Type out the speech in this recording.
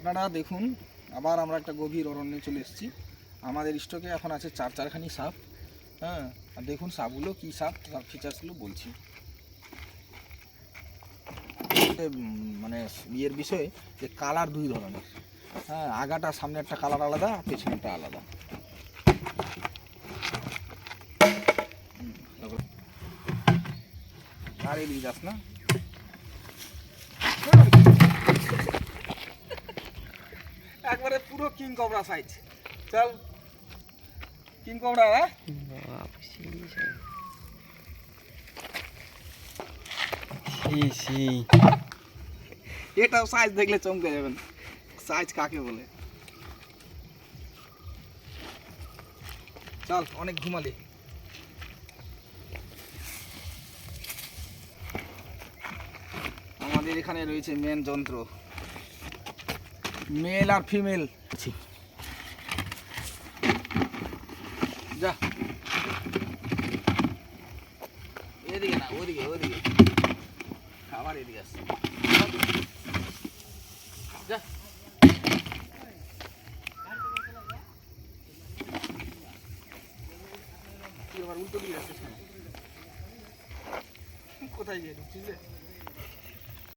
আপনারা দেখুন, আবার আমরা একটা গভীর অরণ্যে চলে এসেছি। আমাদের স্টকে এখন আছে চার চারখানি সাপ হ্যাঁ? আর দেখুন সাপগুলো কী সাপ তার ফিচার্সগুলো বলছি। মানে ইয়ের বিষয়ে যে কালার দুই ধরনের হ্যাঁ? আগাটা, সামনে একটা কালার আলাদা পেছনেরটা আলাদা। আর এদিকে যাস না? একবারে পুরো কিং কবরা সাইজ চল কিং কবরা হ্যাঁ? এটাও সাইজ দেখলে চমকে যাবেন। সাইজ কাকে বলে? চল অনেক ঘুমালি। আমাদের এখানে রয়েছে মেন যন্ত্র। মেল আর ফিমেল যা। এদিকে না ওদিকে ওদিকে। আবার এদিকে আসছে। যা। আবার উল্টো দিকে আসছিস কোথায় গিয়ে ঢুকছিস?